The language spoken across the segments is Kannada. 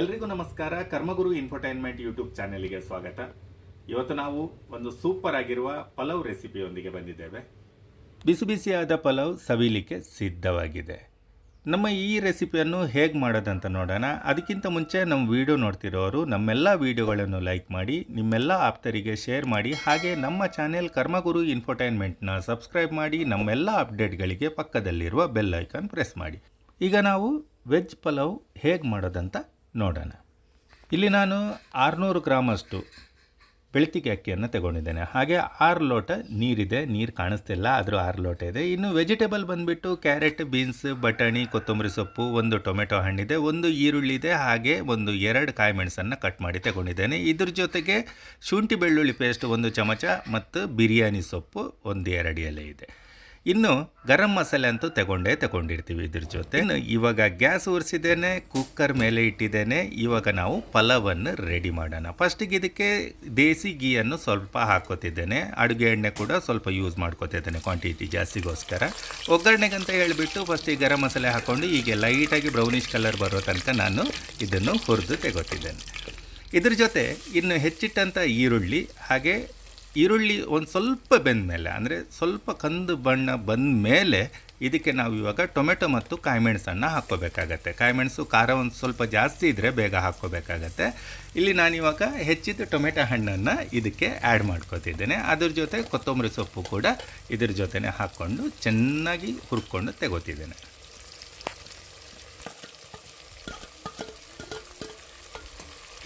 ಎಲ್ರಿಗೂ ನಮಸ್ಕಾರ. ಕರ್ಮಗುರು ಇನ್ಫೋಟೈನ್ಮೆಂಟ್ ಯೂಟ್ಯೂಬ್ ಚಾನೆಲ್ಗೆ ಸ್ವಾಗತ. ಇವತ್ತು ನಾವು ಒಂದು ಸೂಪರ್ ಆಗಿರುವ ಪಲಾವ್ ರೆಸಿಪಿಯೊಂದಿಗೆ ಬಂದಿದ್ದೇವೆ. ಬಿಸಿ ಬಿಸಿಯಾದ ಪಲಾವ್ ಸವಿಲಿಕ್ಕೆ ಸಿದ್ಧವಾಗಿದೆ. ನಮ್ಮ ಈ ರೆಸಿಪಿಯನ್ನು ಹೇಗೆ ಮಾಡೋದಂತ ನೋಡೋಣ. ಅದಕ್ಕಿಂತ ಮುಂಚೆ ನಮ್ಮ ವಿಡಿಯೋ ನೋಡ್ತಿರೋರು ನಮ್ಮೆಲ್ಲ ವಿಡಿಯೋಗಳನ್ನು ಲೈಕ್ ಮಾಡಿ, ನಿಮ್ಮೆಲ್ಲ ಆಪ್ತರಿಗೆ ಶೇರ್ ಮಾಡಿ, ಹಾಗೆ ನಮ್ಮ ಚಾನೆಲ್ ಕರ್ಮಗುರು ಇನ್ಫೋಟೈನ್ಮೆಂಟ್ನ ಸಬ್ಸ್ಕ್ರೈಬ್ ಮಾಡಿ, ನಮ್ಮೆಲ್ಲ ಅಪ್ಡೇಟ್ಗಳಿಗೆ ಪಕ್ಕದಲ್ಲಿರುವ ಬೆಲ್ ಐಕಾನ್ ಪ್ರೆಸ್ ಮಾಡಿ. ಈಗ ನಾವು ವೆಜ್ ಪಲಾವ್ ಹೇಗೆ ಮಾಡೋದಂತ ನೋಡೋಣ. ಇಲ್ಲಿ ನಾನು ಆರುನೂರು ಗ್ರಾಮಷ್ಟು ಬೆಳ್ತಿಗೆ ಅಕ್ಕಿಯನ್ನು ತಗೊಂಡಿದ್ದೇನೆ. ಹಾಗೆ ಆರು ಲೋಟ ನೀರಿದೆ, ನೀರು ಕಾಣಿಸ್ತಿಲ್ಲ, ಆದರೂ ಆರು ಲೋಟ ಇದೆ. ಇನ್ನು ವೆಜಿಟೇಬಲ್ ಬಂದುಬಿಟ್ಟು ಕ್ಯಾರೆಟ್, ಬೀನ್ಸ್, ಬಟಾಣಿ, ಕೊತ್ತಂಬರಿ ಸೊಪ್ಪು, ಒಂದು ಟೊಮೆಟೊ ಹಣ್ಣಿದೆ, ಒಂದು ಈರುಳ್ಳಿ ಇದೆ, ಹಾಗೆ ಒಂದು ಎರಡು ಕಾಯಿ ಮೆಣಸನ್ನು ಕಟ್ ಮಾಡಿ ತಗೊಂಡಿದ್ದೇನೆ. ಇದ್ರ ಜೊತೆಗೆ ಶುಂಠಿ ಬೆಳ್ಳುಳ್ಳಿ ಪೇಸ್ಟ್ ಒಂದು ಚಮಚ ಮತ್ತು ಬಿರಿಯಾನಿ ಸೊಪ್ಪು ಒಂದು ಎರಡು ಎಲೆ ಇದೆ. ಇನ್ನು ಗರಂ ಮಸಾಲೆ ಅಂತೂ ತಗೊಂಡೇ ತಗೊಂಡಿರ್ತೀವಿ ಇದ್ರ ಜೊತೆ ಇವಾಗ ಗ್ಯಾಸ್ ಉರಿಸಿದ್ದೇನೆ ಕುಕ್ಕರ್ ಮೇಲೆ ಇಟ್ಟಿದ್ದೇನೆ. ಇವಾಗ ನಾವು ಪಲಾವನ್ನು ರೆಡಿ ಮಾಡೋಣ. ಫಸ್ಟಿಗೆ ಇದಕ್ಕೆ ದೇಸಿ ಗೀಯನ್ನು ಸ್ವಲ್ಪ ಹಾಕೋತಿದ್ದೇನೆ ಅಡುಗೆ ಎಣ್ಣೆ ಕೂಡ ಸ್ವಲ್ಪ ಯೂಸ್ ಮಾಡ್ಕೋತಿದ್ದೇನೆ ಕ್ವಾಂಟಿಟಿ ಜಾಸ್ತಿಗೋಸ್ಕರ. ಒಗ್ಗರಣೆಗಂತ ಹೇಳಿಬಿಟ್ಟು ಫಸ್ಟಿಗೆ ಗರಂ ಮಸಾಲೆ ಹಾಕ್ಕೊಂಡು ಈಗ ಲೈಟಾಗಿ ಬ್ರೌನಿಷ್ ಕಲರ್ ಬರೋ ತನಕ ನಾನು ಇದನ್ನು ಹುರಿದು ತೆಗೋತಿದ್ದೇನೆ. ಇದ್ರ ಜೊತೆ ಇನ್ನು ಹೆಚ್ಚಿಟ್ಟಂಥ ಈರುಳ್ಳಿ ಹಾಗೆ ಈರುಳ್ಳಿ ಒಂದು ಸ್ವಲ್ಪ ಬೆಂದ ಮೇಲೆ ಅಂದರೆ ಸ್ವಲ್ಪ ಕಂದು ಬಣ್ಣ ಬಂದ ಮೇಲೆ ಇದಕ್ಕೆ ನಾವು ಇವಾಗ ಟೊಮೆಟೊ ಮತ್ತು ಕಾಯಿಮೆಣಸನ್ನು ಹಾಕ್ಕೋಬೇಕಾಗತ್ತೆ. ಕಾಯಿಮೆಣಸು ಖಾರ ಒಂದು ಸ್ವಲ್ಪ ಜಾಸ್ತಿ ಇದ್ದರೆ ಬೇಗ ಹಾಕ್ಕೋಬೇಕಾಗತ್ತೆ. ಇಲ್ಲಿ ನಾನಿವಾಗ ಹೆಚ್ಚಿದ ಟೊಮೆಟೊ ಹಣ್ಣನ್ನು ಇದಕ್ಕೆ ಆ್ಯಡ್ ಮಾಡ್ಕೋತಿದ್ದೇನೆ. ಅದ್ರ ಜೊತೆ ಕೊತ್ತಂಬರಿ ಸೊಪ್ಪು ಕೂಡ ಇದ್ರ ಜೊತೆ ಹಾಕ್ಕೊಂಡು ಚೆನ್ನಾಗಿ ಹುರ್ಕೊಂಡು ತೆಗೋತಿದ್ದೇನೆ.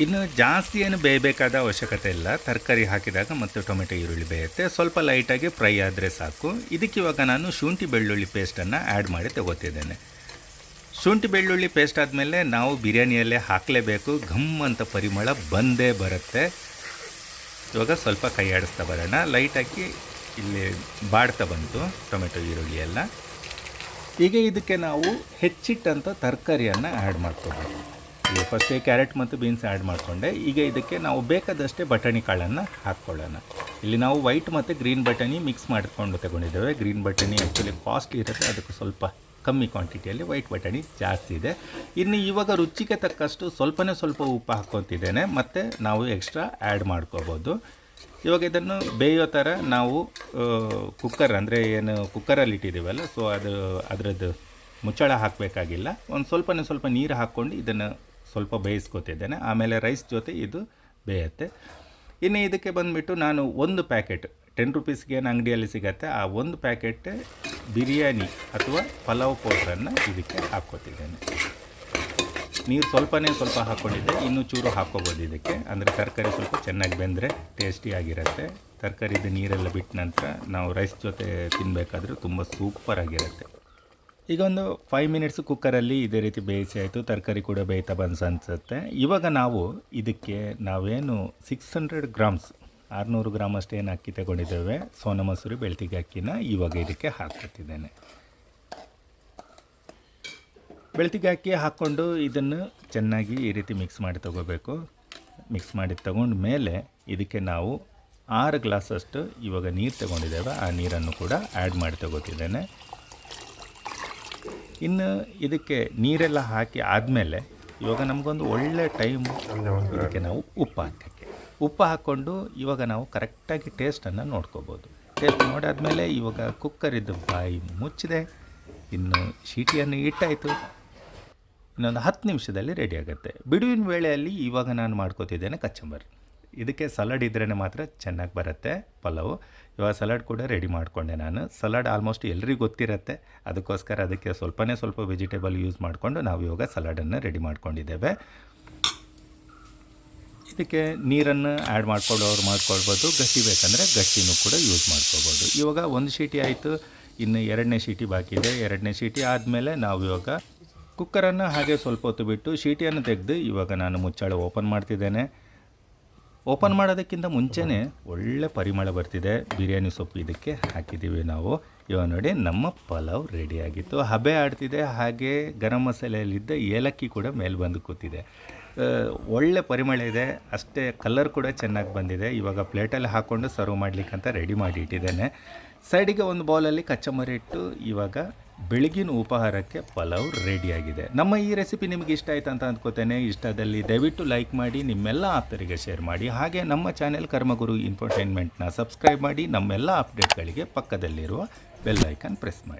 ಇನ್ನು ಜಾಸ್ತಿ ಏನು ಬೇಯಬೇಕಾದ ಅವಶ್ಯಕತೆ ಇಲ್ಲ. ತರಕಾರಿ ಹಾಕಿದಾಗ ಮತ್ತು ಟೊಮೆಟೊ, ಈರುಳ್ಳಿ ಬೇಯುತ್ತೆ. ಸ್ವಲ್ಪ ಲೈಟಾಗಿ ಫ್ರೈ ಆದರೆ ಸಾಕು. ಇದಕ್ಕೆ ಇವಾಗ ನಾನು ಶುಂಠಿ, ಬೆಳ್ಳುಳ್ಳಿ ಪೇಸ್ಟನ್ನು ಆ್ಯಡ್ ಮಾಡಿ ತಗೋತಿದ್ದೇನೆ. ಶುಂಠಿ, ಬೆಳ್ಳುಳ್ಳಿ ಪೇಸ್ಟ್ ಆದಮೇಲೆ ನಾವು ಬಿರಿಯಾನಿಯಲ್ಲೇ ಹಾಕಲೇಬೇಕು. ಘಮ್ ಅಂತ ಪರಿಮಳ ಬಂದೇ ಬರುತ್ತೆ. ಇವಾಗ ಸ್ವಲ್ಪ ಕೈ ಆಡಿಸ್ತಾ ಬರೋಣ ಲೈಟಾಗಿ ಇಲ್ಲಿ ಬಾಡ್ತಾ ಬಂತು ಟೊಮೆಟೊ, ಈರುಳ್ಳಿ ಎಲ್ಲ. ಈಗ ಇದಕ್ಕೆ ನಾವು ಹೆಚ್ಚಿಟ್ಟಂಥ ತರಕಾರಿಯನ್ನು ಆ್ಯಡ್ ಮಾಡ್ಕೋಬೇಕು ಈಗ ಫಸ್ಟೇ ಕ್ಯಾರೆಟ್ ಮತ್ತು ಬೀನ್ಸ್ ಆ್ಯಡ್ ಮಾಡಿಕೊಂಡೆ. ಈಗ ಇದಕ್ಕೆ ನಾವು ಬೇಕಾದಷ್ಟೇ ಬಟಾಣಿ ಕಾಳನ್ನು ಹಾಕ್ಕೊಳ್ಳೋಣ. ಇಲ್ಲಿ ನಾವು ವೈಟ್ ಮತ್ತು ಗ್ರೀನ್ ಬಟಾಣಿ ಮಿಕ್ಸ್ ಮಾಡಿಕೊಂಡು ತಗೊಂಡಿದ್ದೇವೆ. ಗ್ರೀನ್ ಬಟಾಣಿ ಆ್ಯಕ್ಚುಲಿ ಕಾಸ್ಟ್ಲಿ ಇರುತ್ತೆ. ಅದಕ್ಕೆ ಸ್ವಲ್ಪ ಕಮ್ಮಿ ಕ್ವಾಂಟಿಟಿಯಲ್ಲಿ ವೈಟ್ ಬಟಾಣಿ ಜಾಸ್ತಿ ಇದೆ. ಇನ್ನು ಇವಾಗ ರುಚಿಗೆ ತಕ್ಕಷ್ಟು ಸ್ವಲ್ಪನೇ ಸ್ವಲ್ಪ ಉಪ್ಪು ಹಾಕ್ಕೊತಿದ್ದೇನೆ. ಮತ್ತು ನಾವು ಎಕ್ಸ್ಟ್ರಾ ಆ್ಯಡ್ ಮಾಡ್ಕೋಬೋದು. ಇವಾಗ ಇದನ್ನು ಬೇಯೋ ಥರ ನಾವು ಕುಕ್ಕರ್ ಅಂದರೆ ಏನು ಕುಕ್ಕರಲ್ಲಿ ಇಟ್ಟಿದ್ದೀವಲ್ಲ ಸೊ ಅದು ಅದರದ್ದು ಮುಚ್ಚಳ ಹಾಕಬೇಕಾಗಿಲ್ಲ. ಒಂದು ಸ್ವಲ್ಪನೇ ಸ್ವಲ್ಪ ನೀರು ಹಾಕ್ಕೊಂಡು ಇದನ್ನು ಸ್ವಲ್ಪ ಬೇಯಿಸ್ಕೊತಿದ್ದೇನೆ. ಆಮೇಲೆ ರೈಸ್ ಜೊತೆ ಇದು ಬೇಯುತ್ತೆ. ಇನ್ನು ಇದಕ್ಕೆ ಬಂದುಬಿಟ್ಟು ನಾನು ಒಂದು ಪ್ಯಾಕೆಟ್ ಟೆನ್ ರುಪೀಸ್ಗೆ ಏನು ಅಂಗಡಿಯಲ್ಲಿ ಸಿಗತ್ತೆ, ಆ ಒಂದು ಪ್ಯಾಕೆಟ್ ಬಿರಿಯಾನಿ ಅಥವಾ ಪಲಾವ್ ಪೌಡ್ರನ್ನು ಇದಕ್ಕೆ ಹಾಕ್ಕೋತಿದ್ದೇನೆ. ನೀರು ಸ್ವಲ್ಪನೇ ಸ್ವಲ್ಪ ಹಾಕ್ಕೊಂಡಿದ್ದೆ ಇನ್ನೂ ಚೂರು ಹಾಕ್ಕೋಬೋದು ಇದಕ್ಕೆ. ಅಂದರೆ ತರಕಾರಿ ಸ್ವಲ್ಪ ಚೆನ್ನಾಗಿ ಬೆಂದರೆ ಟೇಸ್ಟಿಯಾಗಿರುತ್ತೆ ತರಕಾರಿದು ನೀರೆಲ್ಲ ಬಿಟ್ಟ ನಂತರ ನಾವು ರೈಸ್ ಜೊತೆ ತಿನ್ನಬೇಕಾದ್ರೆ ತುಂಬ ಸೂಪರಾಗಿರುತ್ತೆ ಈಗ ಒಂದು ಫೈವ್ ಮಿನಿಟ್ಸ್ ಕುಕ್ಕರಲ್ಲಿ ಇದೇ ರೀತಿ ಬೇಯಿಸಿ ಆಯಿತು, ತರಕಾರಿ ಕೂಡ ಬೇಯ್ತಾ ಬಂದು ಅನಿಸುತ್ತೆ. ಇವಾಗ ನಾವು ಇದಕ್ಕೆ ನಾವೇನು ಸಿಕ್ಸ್ ಹಂಡ್ರೆಡ್ ಗ್ರಾಮ್ಸ್ ಆರುನೂರು ಗ್ರಾಮ್ ಅಷ್ಟೇನು ಅಕ್ಕಿ ತಗೊಂಡಿದ್ದೇವೆ, ಸೋನ ಮಸೂರಿ, ಬೆಳ್ತಿಗೆ ಅಕ್ಕಿನ ಇವಾಗ ಇದಕ್ಕೆ ಹಾಕ್ಕೊತಿದ್ದೇನೆ ಬೆಳ್ತಿಗೆ ಅಕ್ಕಿ ಹಾಕ್ಕೊಂಡು ಇದನ್ನು ಚೆನ್ನಾಗಿ ಈ ರೀತಿ ಮಿಕ್ಸ್ ಮಾಡಿ ತಗೋಬೇಕು. ಮಿಕ್ಸ್ ಮಾಡಿ ತಗೊಂಡ ಮೇಲೆ ಇದಕ್ಕೆ ನಾವು ಆರು ಗ್ಲಾಸಷ್ಟು ಇವಾಗ ನೀರು ತಗೊಂಡಿದ್ದೇವೆ. ಆ ನೀರನ್ನು ಕೂಡ ಆ್ಯಡ್ ಮಾಡಿ ತಗೋತಿದ್ದೇನೆ. ಇನ್ನು ಇದಕ್ಕೆ ನೀರೆಲ್ಲ ಹಾಕಿ ಆದಮೇಲೆ ಇವಾಗ ನಮಗೊಂದು ಒಳ್ಳೆ ಟೈಮ್ ಇದಕ್ಕೆ ನಾವು ಉಪ್ಪು ಹಾಕೋಕ್ಕೆ. ಉಪ್ಪು ಹಾಕ್ಕೊಂಡು ಇವಾಗ ನಾವು ಕರೆಕ್ಟಾಗಿ ಟೇಸ್ಟನ್ನು ನೋಡ್ಕೋಬೋದು. ಟೇಸ್ಟ್ ನೋಡಾದಮೇಲೆ ಇವಾಗ ಕುಕ್ಕರಿದ್ದು ಬಾಯಿ ಮುಚ್ಚಿದೆ. ಇನ್ನು ಶೀಟಿಯನ್ನು ಇಟ್ಟಾಯಿತು ಇನ್ನೊಂದು ಹತ್ತು ನಿಮಿಷದಲ್ಲಿ ರೆಡಿ ಆಗುತ್ತೆ. ಬಿಡುವಿನ ವೇಳೆಯಲ್ಲಿ ಇವಾಗ ನಾನು ಮಾಡ್ಕೋತಿದ್ದೇನೆ ಕಚ್ಚಂಬರ್. ಇದಕ್ಕೆ ಸಲಾಡ್ ಇದ್ರೇ ಮಾತ್ರ ಚೆನ್ನಾಗಿ ಬರುತ್ತೆ ಪಲಾವು. ಇವಾಗ ಸಲಾಡ್ ಕೂಡ ರೆಡಿ ಮಾಡಿಕೊಂಡೆ ನಾನು. ಸಲಾಡ್ ಆಲ್ಮೋಸ್ಟ್ ಎಲ್ರಿಗೂ ಗೊತ್ತಿರುತ್ತೆ. ಅದಕ್ಕೋಸ್ಕರ ಅದಕ್ಕೆ ಸ್ವಲ್ಪನೇ ಸ್ವಲ್ಪ ವೆಜಿಟೇಬಲ್ ಯೂಸ್ ಮಾಡಿಕೊಂಡು ನಾವು ಇವಾಗ ಸಲಾಡನ್ನು ರೆಡಿ ಮಾಡ್ಕೊಂಡಿದ್ದೇವೆ. ಇದಕ್ಕೆ ನೀರನ್ನು ಆ್ಯಡ್ ಮಾಡ್ಕೊಳ್ಳೋರು ಮಾಡ್ಕೊಳ್ಬೋದು. ಗಟ್ಟಿ ಬೇಕಂದರೆ ಗಟ್ಟಿನೂ ಕೂಡ ಯೂಸ್ ಮಾಡ್ಕೋಬೋದು ಇವಾಗ ಒಂದು ಶೀಟಿ ಆಯಿತು. ಇನ್ನು ಎರಡನೇ ಶೀಟಿ ಬಾಕಿ ಇದೆ. ಎರಡನೇ ಶೀಟಿ ಆದಮೇಲೆ ನಾವು ಇವಾಗ ಕುಕ್ಕರನ್ನು ಹಾಗೆ ಸ್ವಲ್ಪ ಹೊತ್ತು ಬಿಟ್ಟು ಶೀಟಿಯನ್ನು ತೆಗೆದು ಇವಾಗ ನಾನು ಮುಚ್ಚಳ ಓಪನ್ ಮಾಡ್ತಿದ್ದೇನೆ. ಓಪನ್ ಮಾಡೋದಕ್ಕಿಂತ ಮುಂಚೆನೇ ಒಳ್ಳೆ ಪರಿಮಳ ಬರ್ತಿದೆ. ಬಿರಿಯಾನಿ ಸೊಪ್ಪು ಇದಕ್ಕೆ ಹಾಕಿದ್ದೀವಿ ನಾವು. ಇವಾಗ ನೋಡಿ, ನಮ್ಮ ಪಲಾವ್ ರೆಡಿಯಾಗಿತ್ತು ಹಬೆ ಆಡ್ತಿದೆ, ಹಾಗೆ ಗರಂ ಮಸಾಲೆಯಲ್ಲಿದ್ದ ಏಲಕ್ಕಿ ಕೂಡ ಮೇಲೆ ಬಂದು ಕೂತಿದೆ. ಒಳ್ಳೆ ಪರಿಮಳ ಇದೆ. ಅಷ್ಟೇ ಕಲರ್ ಕೂಡ ಚೆನ್ನಾಗಿ ಬಂದಿದೆ. ಇವಾಗ ಪ್ಲೇಟಲ್ಲಿ ಹಾಕ್ಕೊಂಡು ಸರ್ವ್ ಮಾಡಲಿಕ್ಕಂತ ರೆಡಿ ಮಾಡಿ ಇಟ್ಟಿದ್ದೇನೆ. ಸೈಡಿಗೆ ಒಂದು ಬೌಲಲ್ಲಿ ಕಚ್ಚಮರಿ ಇಟ್ಟು ಇವಾಗ ಬೆಳಗಿನ ಉಪಹಾರಕ್ಕೆ ಪಲಾವ್ ರೆಡಿಯಾಗಿದೆ ನಮ್ಮ ಈ ರೆಸಿಪಿ ನಿಮಗೆ ಇಷ್ಟ ಆಯ್ತು ಅಂತ ಅಂದ್ಕೋತೇನೆ. ಇಷ್ಟದಲ್ಲಿ ದಯವಿಟ್ಟು ಲೈಕ್ ಮಾಡಿ, ನಿಮ್ಮೆಲ್ಲ ಆಪ್ತರಿಗೆ ಶೇರ್ ಮಾಡಿ. ಹಾಗೆ ನಮ್ಮ ಚಾನೆಲ್ ಕರ್ಮಗುರು ಇನ್ಫರ್ಟೈನ್ಮೆಂಟ್ನ ಸಬ್ಸ್ಕ್ರೈಬ್ ಮಾಡಿ, ನಮ್ಮೆಲ್ಲ ಅಪ್ಡೇಟ್ಗಳಿಗೆ ಪಕ್ಕದಲ್ಲಿರುವ ಬೆಲ್ ಐಕಾನ್ ಪ್ರೆಸ್ ಮಾಡಿ.